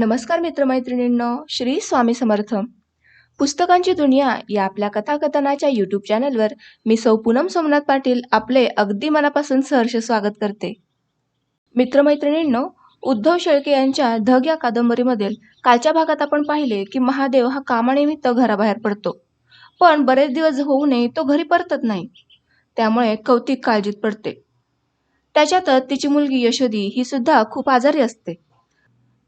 नमस्कार मित्रमैत्रिणींनो श्री स्वामी समर्थ. पुस्तकांची दुनिया या आपल्या कथाकथनाच्या यूट्यूब चॅनलवर मी सौ पूनम सोमनाथ पाटील आपले अगदी मनापासून सहर्ष स्वागत करते. मित्रमैत्रिणींनो उद्धव शेळके यांच्या धग या कादंबरीमधील कालच्या भागात आपण पाहिले की महादेव हा कामानिमित्त घराबाहेर पडतो. पण बरेच दिवस होऊ नये तो घरी परतत नाही. त्यामुळे कौतिक काळजीत पडते. त्याच्यातच तिची मुलगी यशोदी ही सुद्धा खूप आजारी असते.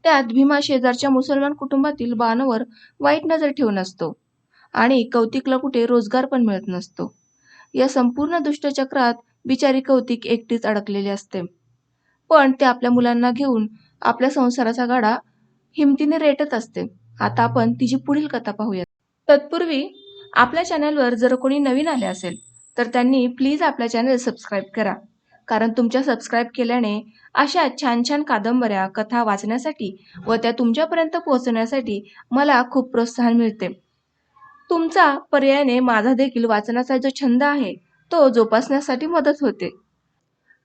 त्यात भीमा शेजारच्या मुसलमान कुटुंबातील बाणावर वाईट नजर ठेवून असतो. आणि कौतिकला कुठे रोजगार पण मिळत नसतो. या संपूर्ण दुष्टचक्रात बिचारी कौतिक एकटीच अडकलेली असते. पण ते आपल्या मुलांना घेऊन आपल्या संसाराचा गाडा हिमतीने रेटत असते. आता आपण तिची पुढील कथा पाहूया तत्पूर्वी आपल्या चॅनलवर जर कोणी नवीन आले असेल तर त्यांनी प्लीज आपल्या चॅनल सबस्क्राईब करा. कारण तुमच्या सबस्क्राईब केल्याने अशा छान छान कादंबऱ्या कथा वाचण्यासाठी व त्या तुमच्यापर्यंत पोहोचण्यासाठी मला खूप प्रोत्साहन मिळते. तुमचा पर्यायाने माझा देखील वाचनाचा जो छंद आहे तो जोपासण्यासाठी मदत होते.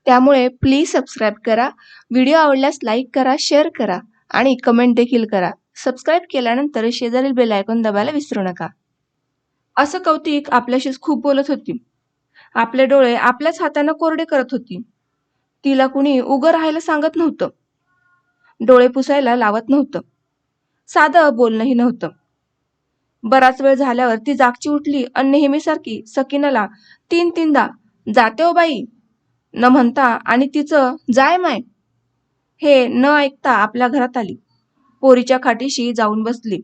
त्यामुळे प्लीज सबस्क्राईब करा व्हिडिओ आवडल्यास लाईक करा शेअर करा आणि कमेंट देखील करा. सबस्क्राईब केल्यानंतर शेजारील बेल आयकॉन दबायला विसरू नका. असं कौतिक आपल्याशीच खूप बोलत होती. आपले डोळे आपल्याच हातानं कोरडे करत होती. तिला कुणी उगं राहायला सांगत नव्हतं. डोळे पुसायला लावत नव्हतं. साधं बोलणंही नव्हतं. बराच वेळ झाल्यावर ती जागची उठली आणि नेहमीसारखी सकीनाला तीन तीनदा जाते हो बाई. न म्हणता आणि तिचं जाय माय. हे न ऐकता आपल्या घरात आली. पोरीच्या खाटीशी जाऊन बसली.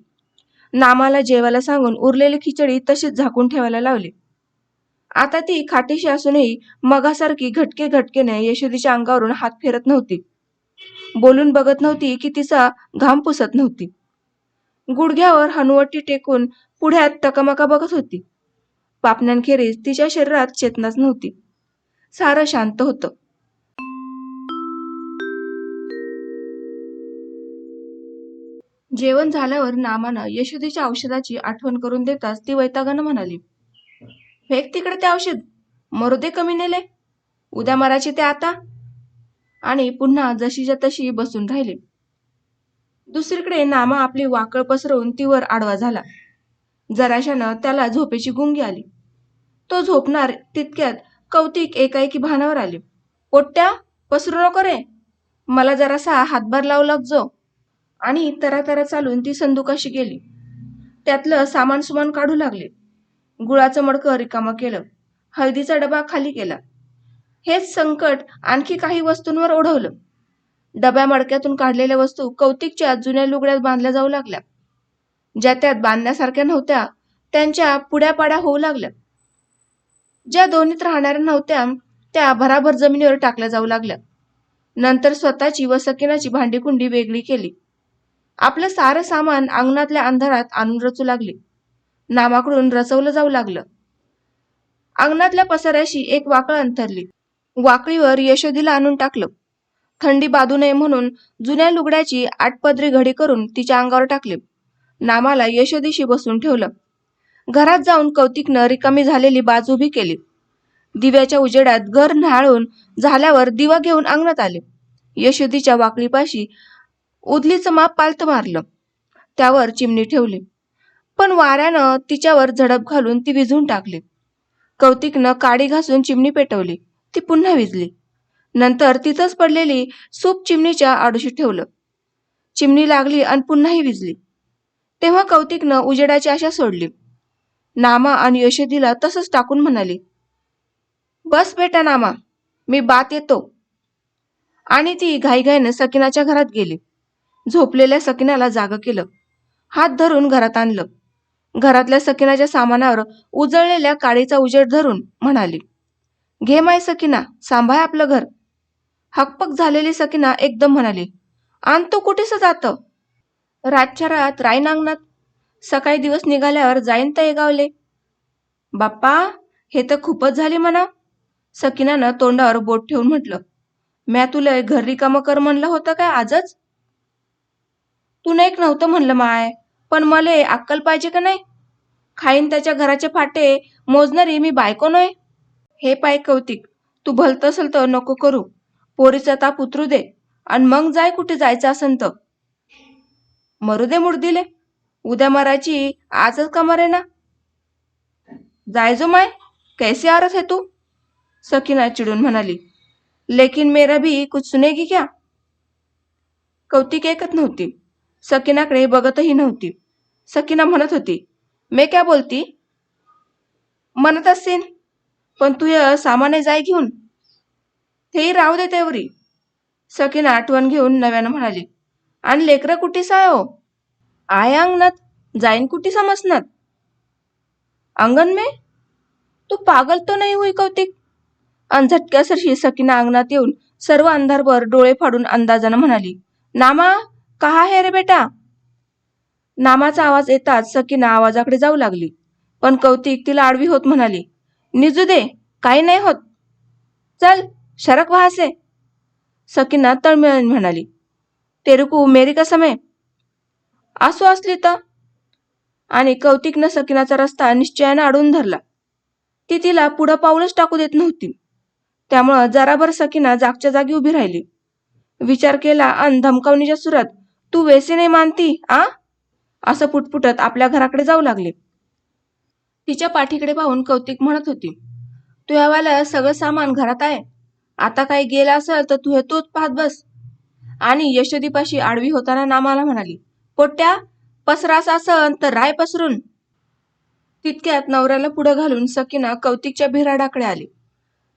नामाला जेवायला सांगून उरलेली खिचडी तशीच झाकून ठेवायला लावली. आता ती खाटीशी असूनही मगासारखी घटके घटकेने यशोदीच्या अंगावरून हात फिरत नव्हती. बोलून बघत नव्हती की तिचा घाम पुसत नव्हती. गुडघ्यावर हनुवटी टेकून पुढ्यात टकमका बघत होती. पापण्यांखेरीज तिच्या शरीरात चेतनाच नव्हती. सारं शांत होतं. जेवण झाल्यावर नामानं यशोदीच्या औषधाची आठवण करून देताच ती वैतागानं म्हणाली फेक तिकडे ते औषध. मरू दे कमी नेले. उद्या मारायचे ते आता. आणि पुन्हा जशीच्या तशी बसून राहिली. दुसरीकडे नामा आपली वाकळ पसरवून तीवर आडवा झाला. जराशानं त्याला झोपेची गुंगी आली. तो झोपणार तितक्यात कौतिक एकाएकी भानावर आले. पोट्ट्या पसरू नको रे. मला जरासा हातभार लावू लागजो आणि तरातरा चालून ती संदुकाशी गेली. त्यातलं सामान सुमान काढू लागले. गुळाचं मडकं रिकामं केलं. हळदीचा डबा खाली केला हेच संकट आणखी काही वस्तूंवर ओढवलं. डब्या मडक्यातून काढलेल्या वस्तू कौतिकच्या जुन्या लुगड्यात बांधल्या जाऊ लागल्या. ज्या त्यात बांधण्यासारख्या नव्हत्या त्यांच्या पुड्यापाड्या होऊ लागल्या. ज्या दोन्हीत राहणाऱ्या नव्हत्या त्या भराभर जमिनीवर टाकल्या जाऊ लागल्या. नंतर स्वतःची व सकिनाची भांडीकुंडी वेगळी केली. आपलं सारं सामान अंगणातल्या अंधारात आणून रचू लागली. नामाकडून रचवलं जाऊ लागलं. अंगणातल्या पसाऱ्याशी एक वाकळ अंतरली वाकळीवर यशोदीला आणून टाकलं. थंडी बाधू नये म्हणून जुन्या लुगड्याची आटपदरी घडी करून तिच्या अंगावर टाकली. नामाला यशोदीशी बसून ठेवलं. घरात जाऊन कौतिकनं रिकामी झालेली बाजू उभी केली. दिव्याच्या उजेडात घर न्हाळून झाल्यावर दिवा घेऊन अंगणात आले. यशोदीच्या वाकळीपाशी उदलीचं माप पालत मारलं. त्यावर चिमणी ठेवली. पण वाऱ्यानं तिच्यावर झडप घालून ती विझून टाकली. कौतिकनं काडी घासून चिमणी पेटवली. ती पुन्हा विजली. नंतर तिथंच पडलेली सूप चिमणीच्या आडोशी ठेवलं. चिमणी लागली आणि पुन्हाही विजली. तेव्हा कौतिकनं उजेडाची आशा सोडली. नामा आणि यशोदीला तसंच टाकून म्हणाली बस बेटा नामा मी बात येतो. आणि ती घाईघाईनं सकिनाच्या घरात गेली. झोपलेल्या सकिनाला जाग केलं. हात धरून घरात आणलं. घरातल्या सकिनाच्या सामानावर उजळलेल्या काडीचा उजेड धरून म्हणाली घे माय सकिना सांभाळ आपलं घर. हकपक झालेली सकिना एकदम म्हणाली आण तो कुठेस जात? रातच्या रात राईन अंगणात सकाळी दिवस निघाल्यावर जाईन तर गावले बाप्पा हे तर खूपच झाली म्हणा. सकिनानं तोंडावर बोट ठेवून म्हटलं म्या तुला घर रिकामं कर म्हणलं होतं काय आजच? तू एक नव्हतं म्हणलं माय. पण मले अक्कल पाहिजे का नाही? खाईन त्याच्या घराचे फाटे मोजणारी मी बायको नये हे पाय कौतिक तू भलत असेल तर नको करू. पोरीचा ताप उतरू दे आणि मग जाय कुठे जायचं असन तर. मरू दे मुर्दिले. उद्या मारायची आजच का मरे ना? जायजो माय कैसे आरस है तू? सकीना चिडून म्हणाली. लेकिन मेरा भी कुछ सुनेगी क्या? कौतिक ऐकत नव्हती. सकीनाकडे बघतही नव्हती. सकीना म्हणत होती मी क्या बोलती? म्हणत असेन पण तू हे जाय घेऊन? तेही राहू दे तेवरी सकीना आठवण घेऊन नव्यानं म्हणाली आणि लेकरं कुठे साय हो? आय अंगणात? जाईन कुठे समजणार अंगण मे? तू पागल तो नाही होई कौतिक? अनझटक्यासरशी सकीना अंगणात येऊन सर्व अंधारभर डोळे फाडून अंदाजानं म्हणाली नामा कहा है रे बेटा? नामाचा आवाज येताच सकीना आवाजाकडे जाऊ लागली. पण कौतिक तिला आडवी होत म्हणाली निजू दे काही नाही होत. चल शरक व्हासे. सकीना तळमळून म्हणाली तेरुकू मेरी कसम असो असली तर? आणि कौतिकनं सकीनाचा रस्ता निश्चयानं अडवून धरला. ती तिला पुढं पाऊलच टाकू देत नव्हती. त्यामुळं जराभर सकीना जागच्या जागी उभी राहिली. विचार केला अन धमकावणीच्या सुरात तू वेसे नाही मानती आ? असं पुटपुटत आपल्या घराकडे जाऊ लागले. तिच्या पाठीकडे पाहून कौतिक म्हणत होती तुह्यावाला सगळं सामान घरात आहे. आता काही गेला असेल तर तू हे तोच पाहत बस. आणि यशोदीपाशी आडवी होताना नामाला म्हणाली पोट्या पसरास असन तर राय पसरून. तितक्यात नवऱ्याला पुढं घालून सकीना कौतिकच्या भिराडाकडे आली.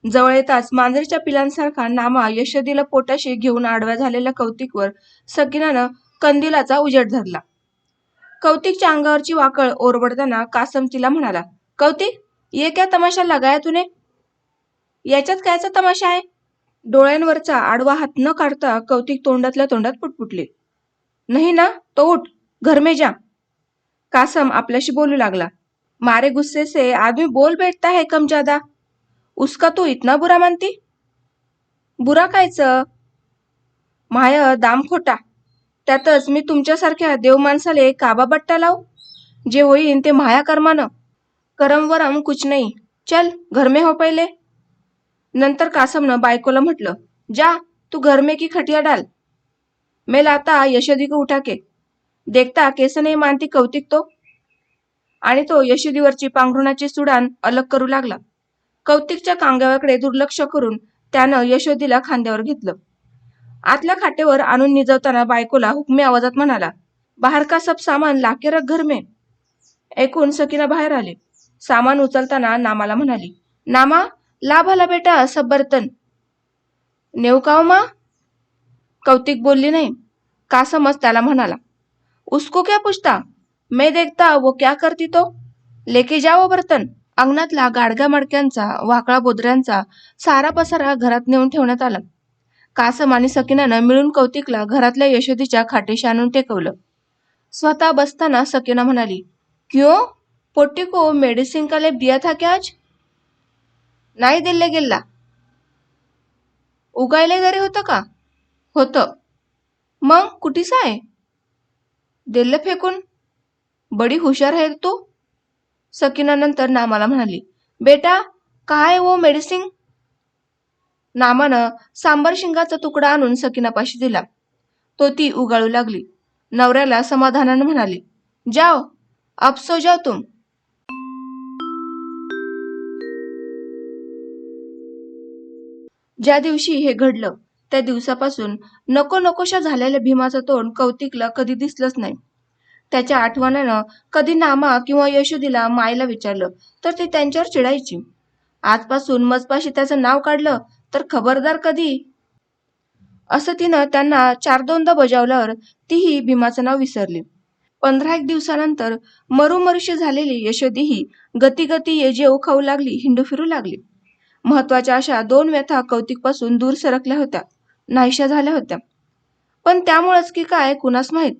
जवळ येताच मांजरीच्या पिलांसारखा नामा यशोदीला पोटाशी घेऊन आडव्या झालेल्या कौतिकवर सकीनानं कंदिलाचा उजेड धरला. कौतिकच्या अंगावरची वाकळ ओरबडताना कासम तिला म्हणाला कौतिक ये क्या तमाशा लगाया तुने? याच्यात कायचा तमाशा आहे? डोळ्यांवरचा आडवा हात न काढता कौतिक तोंडातल्या तोंडात पुटपुटले. नाही ना तो उठ घर में जा. कासम आपल्याशी बोलू लागला मारे गुस्से से आदमी बोल बैठता है कम ज्यादा उसका तू इतना बुरा मानती? बुरा कायच? माय दाम खोटा त्यातच मी तुमच्यासारख्या देव माणसाले काबा बट्टा लावू? जे होईन ते माया कर्मानं. करम वरम कुछ नाही. चल घर में हो पहिले. नंतर कासमनं बायकोला म्हटलं जा तू घर में की खटिया डाल. मैं लाता यशोदी को उठा के देखता केस नाही मानती कौतिक तो. आणि तो यशोदीवरची पांघरुणाची सुडान अलग करू लागला. कौतिकच्या कांगाव्याकडे दुर्लक्ष करून त्यानं यशोदीला खांद्यावर घेतलं. आतल्या खाटेवर आणून निजवताना बायकोला हुकमी आवाजात म्हणाला बाहेर का सब सामान लाके रख घर में? ऐकून सकीना बाहेर आले. सामान उचलताना नामाला म्हणाली नामा ला भला बेटा सब बर्तन. नेऊ का मा? कौतिक बोलली नाही. का समज त्याला म्हणाला उसको क्या पूछता? मैं देखता वो क्या करती तो? लेके जाओ बर्तन. अंगणातला गाडग्या मडक्यांचा वाकळा बोदऱ्यांचा सारा पसारा घरात नेऊन ठेवण्यात आला. कासम आणि सकिनानं मिळून कौतिकला घरातल्या यशोदीच्या खाटेशी आणून टेकवलं. स्वतः बसताना सकिना म्हणाली क्यो? पोट्टी को मेडिसिन काले दिया था क्या आज? नाही दिले गेला उगायला जरी होतं का? होतं. मग कुठीच आहे दिल्लं फेकून. बडी हुशार आहे तू? सकिनानंतर नामाला म्हणाली बेटा काय वो मेडिसिन? नामानं सांबर शिंगाचा तुकडा आणून सकिनापाशी दिला. तो ती उगाळू लागली. नवऱ्याला समाधानानं म्हणाली जाओ अपसो जाओ तुम. ज्या दिवशी हे घडलं त्या दिवसापासून नको नकोशा झालेल्या भीमाचं तोंड कौतिकला कधी दिसलंच नाही. त्याच्या आठवणानं कधी नामा किंवा यशोदीला मायला विचारलं तर ती त्यांच्यावर चिडायची. आजपासून मजपाशी त्याचं नाव काढलं तर खबरदार कधी? असं तिनं त्यांना चार दोनदा बजावल्यावर तीही भीमाचं नाव विसरली. पंधरा एक दिवसानंतर मरुमरुशी झालेली यशोदीही गती ये जेव खाऊ लागली हिंडू फिरू लागली. महत्त्वाच्या अशा दोन व्यथा कौतिकपासून दूर सरकल्या होत्या नाहीशा झाल्या होत्या. पण त्यामुळेच की काय कुणास माहीत?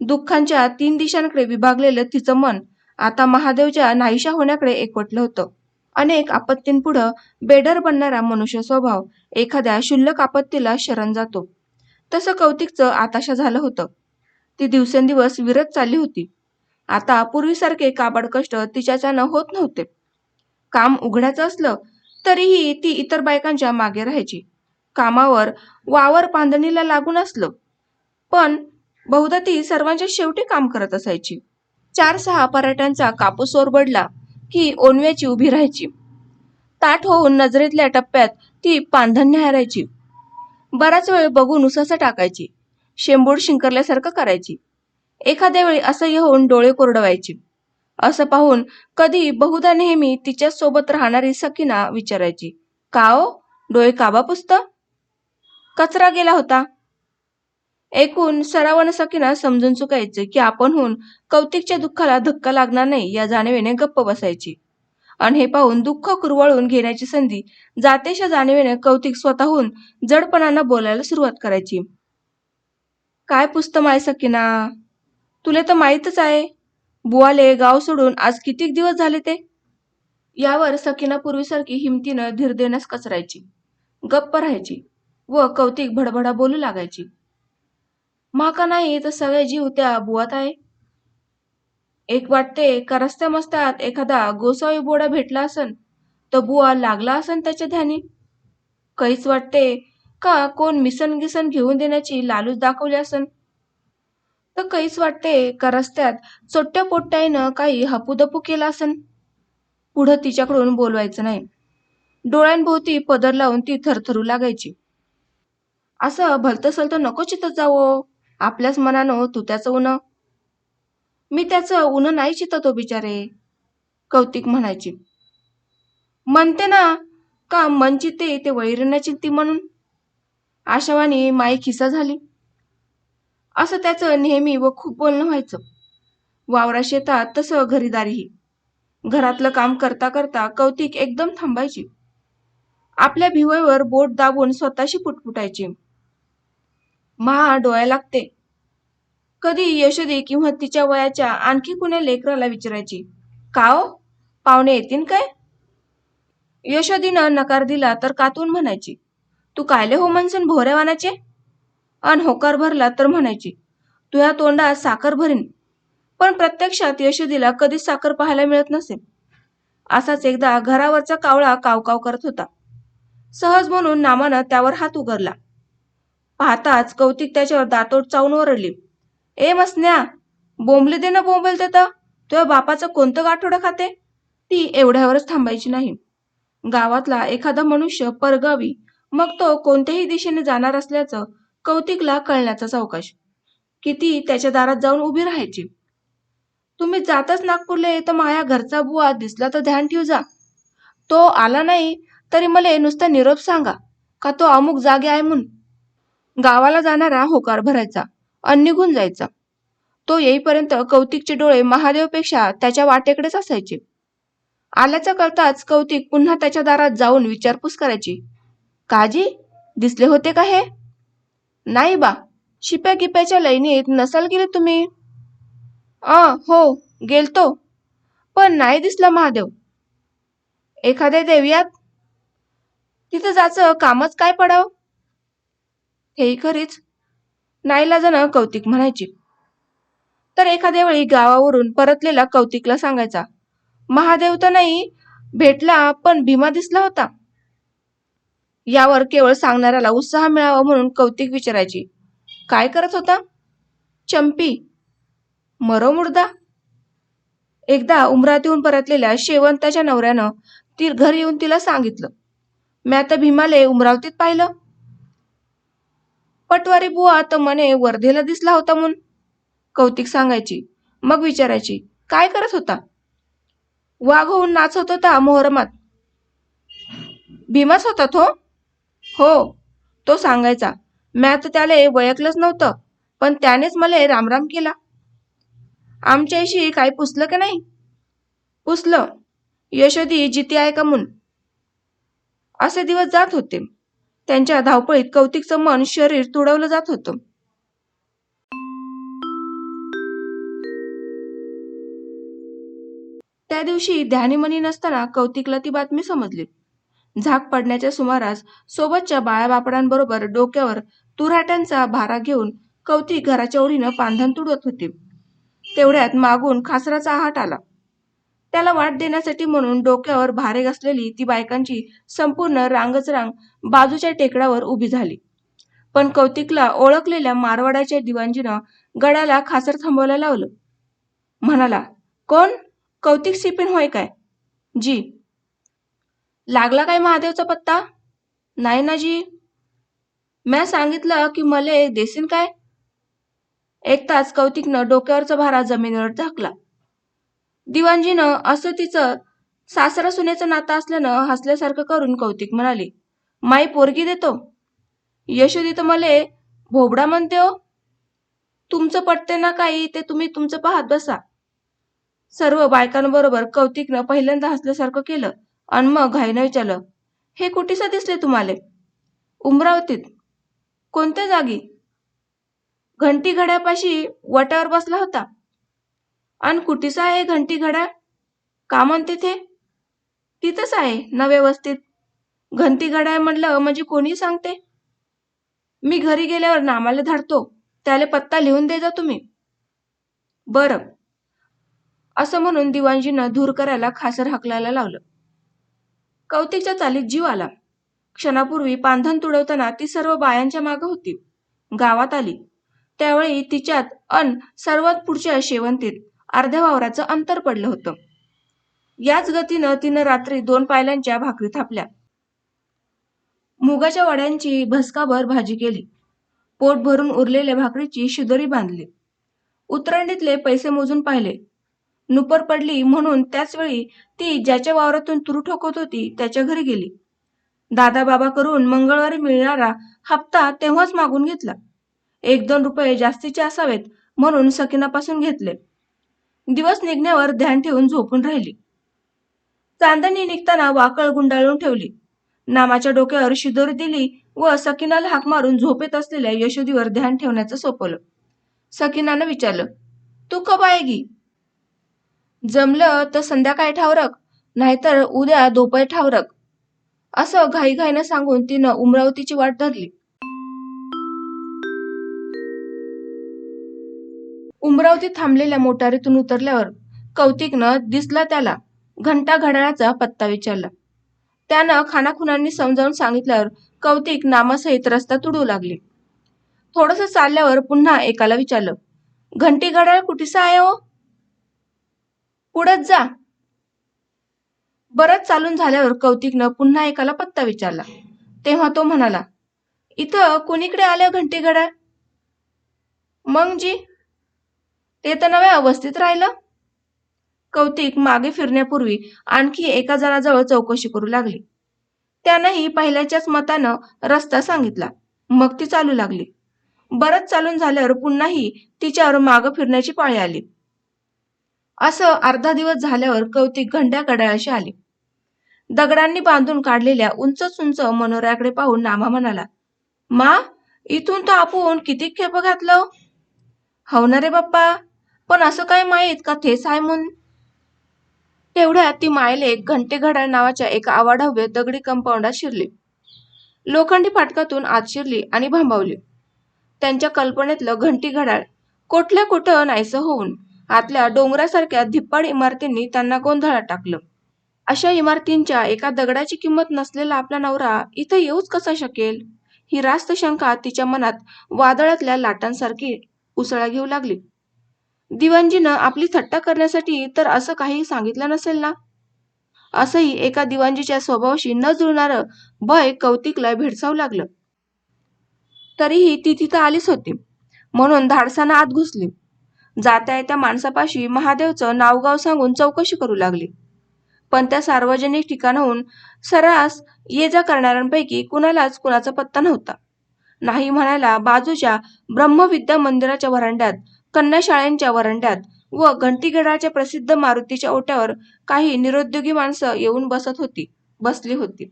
दुःखांच्या तीन दिशांकडे विभागलेलं तिचं मन आता महादेवच्या नाहीशा होण्याकडे एकवटलं होतं. अनेक आपत्तींपुढं बेडर बनणारा मनुष्य स्वभाव एखाद्या क्षुल्लक आपत्तीला शरण जातो. तसं कौतिकचं आताशा झालं होतं. ती दिवसेंदिवस विरत चालली होती. आता पूर्वीसारखे काबड कष्ट तिच्याच्यानं होत नव्हते. काम उघड्याचं असलं तरीही ती इतर बायकांच्या मागे राहायची. कामावर वावर बांधणीला लागून असलं. पण बहुधा ती सर्वांच्या शेवटी काम करत असायची. चार सहा पराठ्यांचा कापूस ओरबडला. की ओनव्याची उभी राहायची. ताठ होऊन नजरेतल्या टप्प्यात ती पांधन्य हरायची. बराच वेळ बघून उसासा टाकायची. शेंबूड शिंकरल्यासारखं करायची. एखाद्या वेळी असह्य होऊन डोळे कोरडवायची. असं पाहून कधी बहुधा नेहमी तिच्या सोबत राहणारी सकीना विचारायची का ओ डोळे काबा पुसत? कचरा गेला होता. एकूण सरावानं सकीना समजून चुकायचं की आपणहून कौतिकच्या दुःखाला धक्का लागणार नाही या जाणीवेने गप्प बसायची. आणि हे पाहून दुःख कुरवळून घेण्याची संधी जातेच्या जाणीवेने कौतिक स्वतःहून जडपणानं बोलायला सुरुवात करायची. काय पुस्तम आहे सकीना तुले तर माहीतच आहे. बुवाले गाव सोडून आज कितीक दिवस झाले ते? यावर सकीना पूर्वीसारखी हिमतीनं धीर देण्यास कचरायची. गप्प राहायची व कौतिक भडभडा बोलू लागायची. माका नाही तर सगळे जीव त्या बुवात आहे. एक वाटते का रस्त्या मस्त्यात एखादा गोसावी बोडा भेटला असन तर बुवा लागला असन त्याच्या ध्यानी. काहीच वाटते का कोण मिसन गिसन घेऊन देण्याची लालूच दाखवली असन? तर काहीच वाटते का रस्त्यात चोट्ट्या पोट्ट्याईनं काही हपूदपू केला असन? पुढं तिच्याकडून बोलवायचं नाही. डोळ्यांभोवती पदर लावून ती थरथरू लागायची. असं भलतं सलतं नको चितत जावो. आपल्याच मनानं तू त्याचं उन मी त्याचं उन नाही चिततो बिचारे कौतिक म्हणायची. म्हणते ना का मन चिते ते वैरण्याची चिंती म्हणून. आशावाणी माई खिसा झाली. असं त्याचं नेहमी व खूप बोलणं व्हायचं. वावरा शेतात तसं घरीदारीही. घरातलं काम करता करता कौतिक एकदम थांबायची. आपल्या भिवईवर बोट दाबून स्वतःशी पुटपुटायची. महा डोळ्या लागते. कधी यशोदी किंवा तिच्या वयाच्या आणखी कुण्या लेकराला विचारायची का हो? पाहुणे येतील काय? यशोदीनं नकार दिला तर कातून म्हणायची तू कायले हो म्हणसन भोऱ्यावानाचे अन होकार भरला तर म्हणायची तुझ्या तोंडात साखर भरीन. पण प्रत्यक्षात यशोदीला कधीच साखर पाहायला मिळत नसेल असाच एकदा घरावरचा कावळा कावकाव करत होता. सहज म्हणून नामानं त्यावर हात उघडला. पाहताच कौतिक त्याच्यावर दातोड चावून ओरडली. ए मसन्या बोंबले दे ना बोंबल तर. तुझ्या बापाचं कोणतं गाठोडं खाते? ती एवढ्यावरच थांबायची नाही. गावातला एखादा मनुष्य परगावी मग तो कोणत्याही दिशेने जाणार असल्याचं कौतिकला कळण्याचा अवकाश किती त्याच्या दारात जाऊन उभी राहायची? तुम्ही जातच नागपूरले तर माया घरचा बुवा दिसला तर ध्यान ठेव जा. तो आला नाही तरी मला नुसता निरोप सांगा का तो अमुक जागे आहे म्हणून? गावाला जाणारा होकार भरायचा अन निघून जायचा. तो येईपर्यंत कौतिकचे डोळे महादेवपेक्षा त्याच्या वाटेकडेच असायचे. आल्याचा कळताच कौतिक पुन्हा त्याच्या दारात जाऊन विचारपूस करायची काजी दिसले होते का हे? नाही बा शिप्या गिप्याच्या लैनीत नसाल गेले तुम्ही. अ हो गेलतो पण नाही दिसला महादेव. एखाद्या देवयात? तिथं जायचं कामच काय पडाव? हेही खरीच. नाईलाजानं कौतिक म्हणायची. तर एखाद्या वेळी गावावरून परतलेला कौतिकला सांगायचा महादेव तर नाही भेटला पण भीमा दिसला होता. यावर केवळ सांगणाऱ्याला उत्साह मिळावा म्हणून कौतिक विचारायची काय करत होता? चंपी. मरो मुर्दा. एकदा उमरातीहून परतलेल्या शेवंताच्या नवऱ्यानं ती घर येऊन तिला सांगितलं. मी आता भीमाले उमरावतीत पाहिलं. पटवारी बुवा तर मने वर्धेला दिसला होता म्हणून. कौतिक सांगायची मग विचारायची काय करत होता? वाघ होऊन नाचत होता मोहरमात. भीमाच होता तो? हो तो सांगायचा. म्या तर त्याला वळखलंच नव्हतं पण त्यानेच मला रामराम केला. आमच्याशी काही पुसलं का नाही? पुसलं. यशोदी जिती आहे का म्हणून? असे दिवस जात होते. त्यांच्या धावपळीत कौतिकचं मन शरीर तुडवलं जात होतं. त्या दिवशी ध्यानीमनी नसताना कौतिकला ती बातमी समजली. झाक पडण्याच्या सुमारास सोबतच्या बाळाबापडांबरोबर डोक्यावर तुराट्यांचा भारा घेऊन कौतिक घराच्या ओढीनं पांधन तुडवत होते. तेवढ्यात मागून खासराचा आहाट आला. त्याला वाट देण्यासाठी म्हणून डोक्यावर भारे घासलेली ती बायकांची संपूर्ण रांगच रांग बाजूच्या टेकडावर उभी झाली. पण कौतिकला ओळखलेल्या मारवाड्याच्या दिवाणजीनं गडाला खासर थांबवायला लावलं. म्हणाला कोण? कौतिक सिपिन होय काय? जी. लागला काय महादेवचा पत्ता? नाही ना जी. म्या सांगितलं की मले देसीन काय? एक तास कौतिकनं डोक्यावरचा भारा जमिनीवर झाकला. दिवाणजीनं असं तिचं सासरा सुनेचं नातं असल्यानं हसल्यासारखं करून कौतिक म्हणाली माई पोरगी देतो. यशोदी तर मले भोबडा म्हणते हो. तुमचं पटते ना काही ते तुम्ही तुमचं पाहत बसा. सर्व बायकांबरोबर कौतिकनं पहिल्यांदा हसल्यासारखं केलं आणि मग घाईनं विचारलं हे कुठेसा दिसले तुम्हाला? उमरावतीत. कोणत्या जागी? घंटी घड्यापाशी वट्यावर बसला होता. अन कुठेसा आहे घंटी घड्या का म्हणते ते? तिथंच आहे न व्यवस्थित. घंटी घड्याळ म्हटलं म्हणजे कोणी सांगते? मी घरी गेल्यावर नामाला धाडतो त्याला पत्ता लिहून दे जा तुम्ही. बरं. असं म्हणून दिवाणजीनं धूर करायला खासर हकलायला लावलं. कौतिकच्या चालीत जीव आला. क्षणापूर्वी पांधन तुडवताना ती सर्व बायांच्या मागं होती. गावात आली. त्यावेळी तिच्यात अन सर्वात पुढच्या शेवंतीत अर्ध्या वावराचं अंतर पडलं होतं. याच गतीनं तिनं रात्री दोन पायल्यांच्या भाकरी थापल्या. मुगाच्या वड्यांची भस्काभर भाजी केली. पोट भरून उरलेल्या भाकरीची शिदोरी बांधली. उतरंडीतले पैसे मोजून पाहिले. नुपर पडली म्हणून त्याचवेळी ती ज्याच्या वावरातून तुरू ठोकत होती त्याच्या घरी गेली. दादा बाबा करून मंगळवारी मिळणारा हप्ता तेव्हाच मागून घेतला. एक दोन रुपये जास्तीचे असावेत म्हणून सकिनापासून घेतले. दिवस निघण्यावर ध्यान ठेवून झोपून राहिली. चांदणी निघताना वाकळ गुंडाळून ठेवली. नामाच्या डोक्यावर शिदोरी दिली व सकिनाला हाक मारून झोपेत असलेल्या यशोदीवर ध्यान ठेवण्याचं सोपवलं. सकिनानं विचारलं तू कब आएगी? जमलं तर संध्याकाळी ठावरक नाहीतर उद्या दोपय ठावरक. असं घाईघाईनं सांगून तिनं उमरावतीची वाट धरली. उमरावती थांबलेल्या मोटारीतून उतरल्यावर कौतिकनं दिसला त्याला घंटा घड्याळाचा पत्ता विचारला. त्यानं खानाखुनांनी समजावून सांगितल्यावर कौतिक नामासहित रस्ता तुडू लागली. थोडस चालल्यावर पुन्हा एकाला विचारलं घंटी घड्याळ कुठेसा आहे हो? पुढत जा. बरंच चालून झाल्यावर कौतिकनं पुन्हा एकाला पत्ता विचारला. तेव्हा तो म्हणाला इथं कुणीकडे आल्या घंटी घड्याळ मग जी ते तर नव्या अवस्थेत राहिलं. कौतिक मागे फिरण्यापूर्वी आणखी एका जणाजवळ चौकशी करू लागली. त्यानंही पहिल्याच्याच मतानं रस्ता सांगितला. मग ती चालू लागली. बरंच चालून झाल्यावर पुन्हाही तिच्यावर मागं फिरण्याची पाळी आली. असं अर्धा दिवस झाल्यावर कौतिक घंट्या कडाळाशी आली. दगडांनी बांधून काढलेल्या उंच उंच मनोऱ्याकडे पाहून नामा म्हणाला मा इथून तर आपण किती खेप घातलं? हो ना रे बाप्पा. पण असं काय माहीत का थे आहे म्हणून तेवढ्यात ती मायले घंटे घड्याळ नावाच्या एका आवाढव्य दगडी कंपाऊंडात शिरली. लोखंडी फाटकातून आत शिरली आणि भांबावली. त्यांच्या कल्पनेतलं घंटी घड्याळ कोठल्या कुठं नाहीसं होऊन आतल्या डोंगरासारख्या धिप्पाड इमारतींनी त्यांना गोंधळात टाकलं. अशा इमारतींच्या एका दगडाची किंमत नसलेला आपला नवरा इथं येऊच कसा शकेल? ही रास्त शंका तिच्या मनात वादळातल्या लाटांसारखी उसळा घेऊ लागली. दिवाणजीनं आपली थट्टा करण्यासाठी तर असं काही सांगितलं नसेल ना? असंही एका दिवाणजीच्या स्वभावाशी न जुळणारं भय कौतिकला भेडसावू लागलं. तरीही ती तिथं आलीच होती. म्हणून धाडसानं आत घुसली. जात्या येत्या माणसापाशी महादेवचं नावगाव सांगून चौकशी करू लागली. पण त्या सार्वजनिक ठिकाणाहून सरास ये जा करणाऱ्यांपैकी कुणालाच कुणाचा पत्ता नव्हता. नाही म्हणायला बाजूच्या ब्रह्मविद्या मंदिराच्या वरांड्यात कन्या शाळेंच्या वरांड्यात व घंटीगडाच्या प्रसिद्ध मारुतीच्या ओट्यावर काही निरुद्योगी माणसं येऊन बसत होती बसली होती.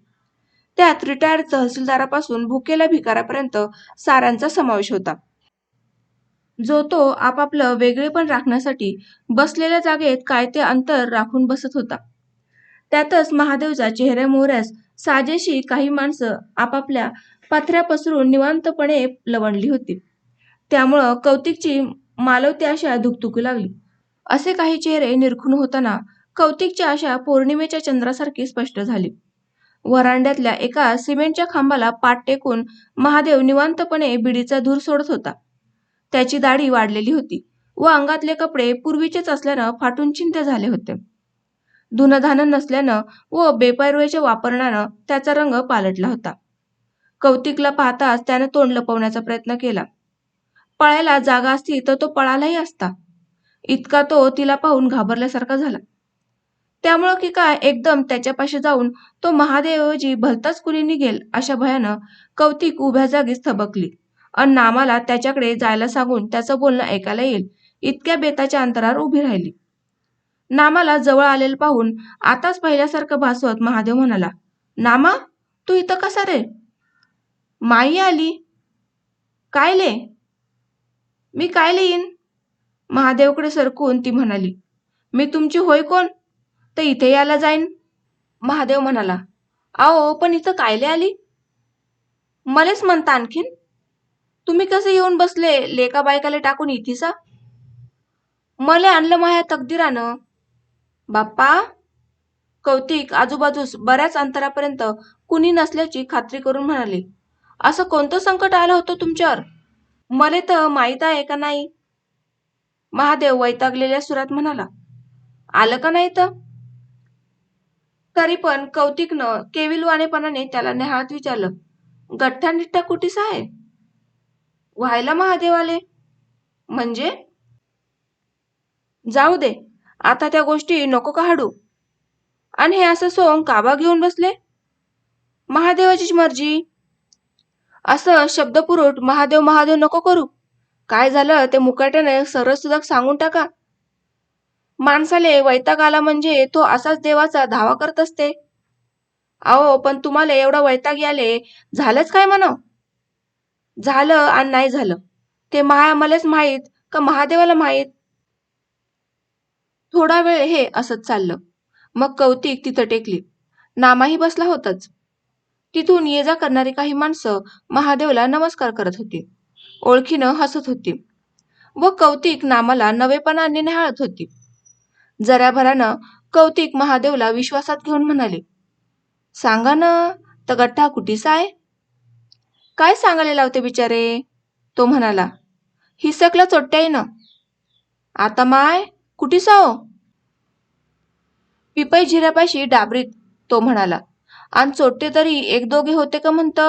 त्यात रिटायर्ड तहसीलदारापासून भुकेल्या भिकाऱ्यापर्यंत साऱ्यांचा समावेश होता. जो तो आपापलं वेगळेपण राखण्यासाठी बसलेल्या जागेत काय ते अंतर राखून बसत होता. त्यातच महादेवच्या चेहऱ्या मोहऱ्यास साजेशी काही माणसं आपापल्या पाथऱ्या पसरून निवांतपणे लवणली होती. त्यामुळं कौतिकची मालवत्या अशा धुकधुकू लागली. असे काही चेहरे निरखून होताना कौतिकच्या आशा पौर्णिमेच्या चंद्रासारखी स्पष्ट झाली. वरांड्यातल्या एका सिमेंटच्या खांबाला पाठ टेकून महादेव निवांतपणे बिडीचा धूर सोडत होता. त्याची दाढी वाढलेली होती व अंगातले कपडे पूर्वीचेच असल्यानं फाटून चिंते झाले होते. धुनधान नसल्यानं व बेपरवेच्या वापरण्यानं त्याचा रंग पालटला होता. कौतिकला पाहताच त्याने तोंड लपवण्याचा प्रयत्न केला. पळायला जागा असती तर तो पळालाही असता. इतका तो तिला पाहून घाबरल्यासारखा झाला. त्यामुळं की काय एकदम त्याच्यापाशी जाऊन तो महादेवऐवजी भलताच कुणी निघेल अशा भयानं कौतिक उभ्या जागीच थबकली. अन नामाला त्याच्याकडे जायला सांगून त्याचं बोलणं ऐकायला येईल इतक्या बेताच्या अंतरावर उभी राहिली. नामाला जवळ आलेलं पाहून आताच पहिल्यासारखं भासवत महादेव म्हणाला नामा तू इथं कसा रे? माई आली? काय ले? मी काय येईन महादेवकडे सरकून ती म्हणाली मी तुमची होय कोण? तर इथे यायला जाईन. महादेव म्हणाला आओ पण इथं कायले आली? मलेच म्हणता आणखीन? तुम्ही कसे येऊन बसले लेका बायकाले टाकून इथिसा मले आणलं माया तकदीरानं. बाप्पा कौतिक आजूबाजूस बऱ्याच अंतरापर्यंत कुणी नसल्याची खात्री करून म्हणाले असं कोणतं संकट आलं होतं तुमच्यावर? मले तर माहीत आहे का नाही? महादेव वैतागलेल्या सुरात म्हणाला आलं का नाही तर? तरी पण कौतिकनं केविलवाणेपणाने त्याला नेहाळत विचारलं गठ्ठा निठ्ठा कुठीस आहे? व्हायला महादेव आले? म्हणजे? जाऊ दे आता त्या गोष्टी नको का हाडू? आणि हे असं सोंग काबा घेऊन बसले? महादेवाचीच मर्जी असं शब्दपुरुट महादेव महादेव नको करू. काय झालं ते मुकाट्याने सरळ सुद्धा सांगून टाका. माणसाले वैताग आला म्हणजे तो असाच देवाचा धावा करत असते. अहो पण तुम्हाला एवढा वैताग याले झालंच काय म्हण? झालं आणि नाही झालं. ते महा मलाच माहीत का महादेवाला माहीत? थोडा वेळ हे असंच चाललं. मग कौतिक तिथं टेकली. नामाही बसला होताच. तिथून ये जा करणारी काही माणसं महादेवला नमस्कार करत होती. ओळखीनं हसत होती व कौतिक नामाला नवेपणाने निहाळत होती. जराभरानं कौतिक महादेवला विश्वासात घेऊन म्हणाले सांगा ना तर गठ्ठा कुठीसा आहे? काय सांगायला लावते बिचारे? तो म्हणाला हिसकला चोट्ट्याईनं. आता माय कुठीसा हो पिपई झिऱ्यापाशी डाबरीत तो म्हणाला आणि चोट्टे तरी एक दोघे होते का म्हणत?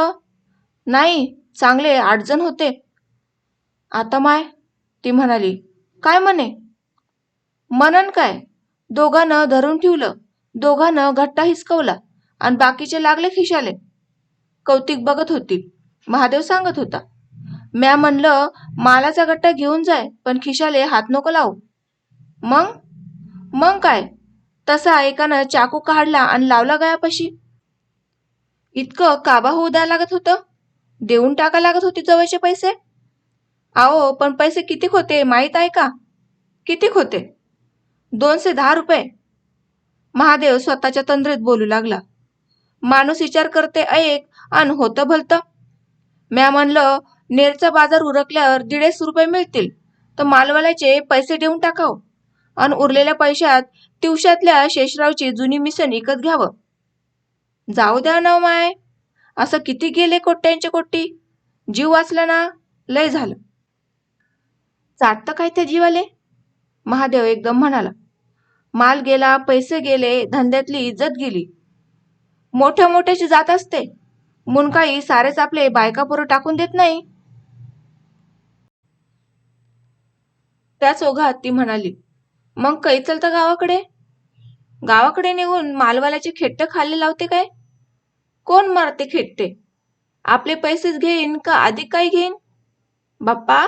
नाही चांगले आठ जण होते. आता माय ती म्हणाली काय म्हणे? मनन काय? दोघांनं धरून ठेवलं दोघांनं घट्टा हिसकवला आणि बाकीचे लागले खिशाले. कौतिक बघत होती महादेव सांगत होता म्या म्हणलं मालाचा गट्टा घेऊन जाय पण खिशाले हात नको लावू. मग? मग काय? तसा एकानं चाकू काढला आणि लावला गयापाशी. इतकं काबा होऊ द्या लागत होतं? देऊन टाका लागत होते जवळचे पैसे? आओ पण पैसे कितीक होते माहीत आहे का? कितीक होते? दोनशे दहा रुपये. महादेव स्वतःच्या तंद्रेत बोलू लागला. माणूस विचार करते ऐक अन होतं भलतं. म्या म्हणलं नेरचा बाजार उरकल्यावर दीडेच रुपये मिळतील. तर मालवाल्याचे पैसे देऊन टाकाव. अन उरलेल्या पैशात तिवशातल्या शेषरावची जुनी मिसन विकत घ्यावं. जाऊ द्या ना माय. असं किती गेले कोट्यांची कोट्टी जीव वाचला ना लय झालं. चाटतं काय त्या जीवाले? महादेव एकदम म्हणाला. माल गेला पैसे गेले धंद्यातली इज्जत गेली. मोठ्या मोठ्याची जात असते. मुनकाई सारेच आपले बायका पोरं टाकून देत नाही. त्याच ओघात ती म्हणाली मग कै चलतं गावाकडे? गावाकडे निघून मालवाल्याचे खेट्ट खाल्ले लावते काय? कोण मारते खेट्टे? आपले पैसेच घेईन का अधिक काय घेईन? बाप्पा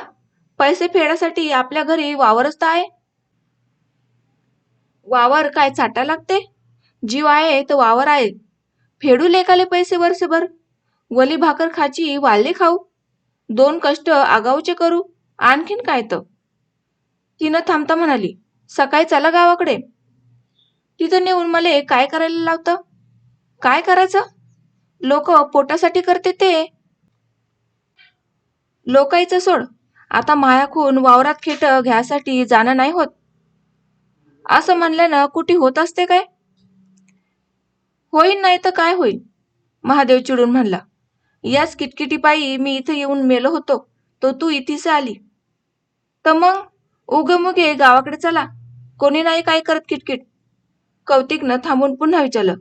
पैसे फेडासाठी आपल्या घरी वावरच तर आहे. वावर काय चाटा लागते? जीव आहे तर वावर आहे. फेडू लेकाले पैसे वर्षभर वली भाकर खाची वाले खाऊ. दोन कष्ट आगाऊचे करू. आणखीन काय तर? तिनं थांबता म्हणाली सकाळी चला गावाकडे. तिथं नेऊन मला काय करायला लावतं? काय करायचं? लोक पोटासाठी करते ते. लोकाईचं सोड. आता मायाकून वावरात खेट घ्यासाठी जाणं नाही होत. असं म्हणल्यानं कुठे होत असते काय? होईल नाही तर काय होईल? महादेव चिडून म्हणला. याच किटकिटीपायी मी इथं येऊन मेलो होतो. तो तू इथेच आली. तर मग उगमुगे गावाकडे चला. कोणी नाही काय करत किटकिट. कौतिकनं थांबून पुन्हा विचारलं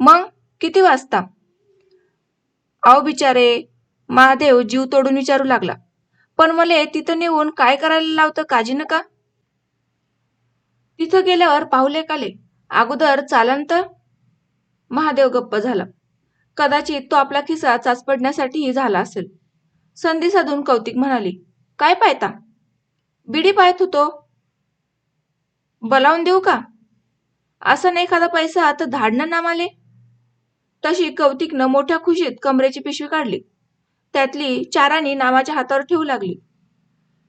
मग किती वाजता? अहो बिचारे महादेव जीव तोडून विचारू लागला. पण मला तिथं नेऊन काय करायला लावतं काजी नका तिथं गेल्यावर पाहुले काले. अगोदर चालन तर. महादेव गप्प झाला. कदाचित तो आपला खिसा चाचपडण्यासाठीही झाला असेल. संधी साधून कौतिक म्हणाली काय पाहता बिडी पाहत होतो. बलावून देऊ का? असं नाही एखादा पैसा तर धाडणं नामाले तशी कौतिकनं मोठ्या खुशीत कमरेची पिशवी काढली. त्यातली चारानी नामाच्या हातावर ठेवू लागली.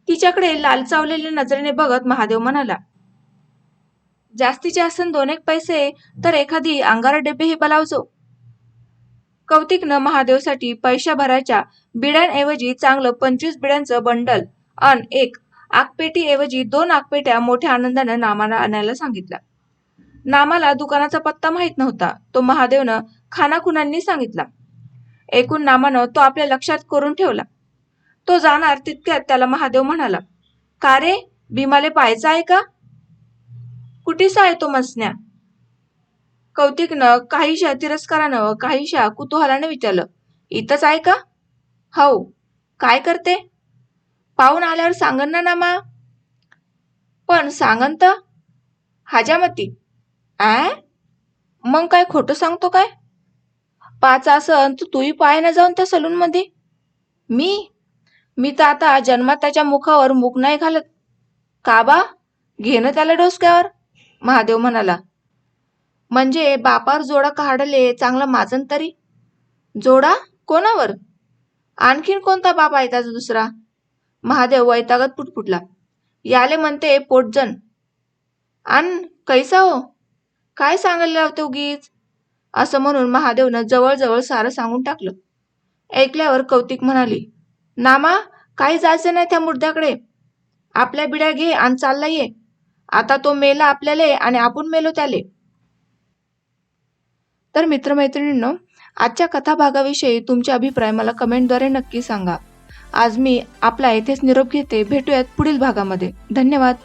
तिच्याकडे लालचावलेल्या नजरेने बघत महादेव म्हणाला जास्तीचे असन दोन एक पैसे तर एखादी अंगारा डबेही बलावजो कौतिकनं महादेवसाठी पैशा भराच्या बिड्यांऐवजी चांगलं पंचवीस बिड्यांचं बंडल अन एक आगपेटीऐवजी दोन आगपेट्या मोठ्या आनंदानं नामाला आणायला सांगितलं. नामाला दुकानाचा पत्ता माहीत नव्हता. तो महादेवनं खानाखुनांनी सांगितला. एकूण नामानं तो आपल्या लक्षात करून ठेवला. तो जाणार तितक्यात त्याला महादेव म्हणाला का रे? भीमाले पाहायचा आहे का? कुठेसा आहे तो मसन्या कौतिकनं काहीशा तिरस्कारानं काहीशा कुतूहलानं विचारलं इथंच आहे का? हो. काय करते? पाहून आल्यावर सांगन ना नामा. पण सांगन तर? हाजामती. आ? मग काय खोटं सांगतो काय? पाच असं तू तूही पाय ना जाऊन त्या सलून मध्ये मी? मी तर आता जन्मात त्याच्या मुखावर मुख नाही घालत. का बा? घेणं त्याला डोसक्यावर? महादेव म्हणाला. म्हणजे बापावर जोडा काढले चांगला माजन तरी? जोडा? कोणावर? आणखीन कोणता बाप आहे त्याचा दुसरा? महादेव वैतागत पुटपुटला. याले म्हणते पोटजन. आण कैसा हो? काय सांगायला लावते उगीच? असं म्हणून महादेवनं जवळजवळ सारं सांगून टाकलं. ऐकल्यावर कौतिक म्हणाली नामा काही जायचं नाही त्या मुर्द्याकडे. आपल्या बिड्या घे आणि चालला ये. आता तो मेला आपल्याला आणि आपण मेलो त्याले. तर मित्रमैत्रिणींनो आजच्या कथाभागाविषयी तुमचे अभिप्राय मला कमेंटद्वारे नक्की सांगा. आज मी आपला येथेच निरोप घेते. भेटूयात पुढील भागामध्ये. धन्यवाद.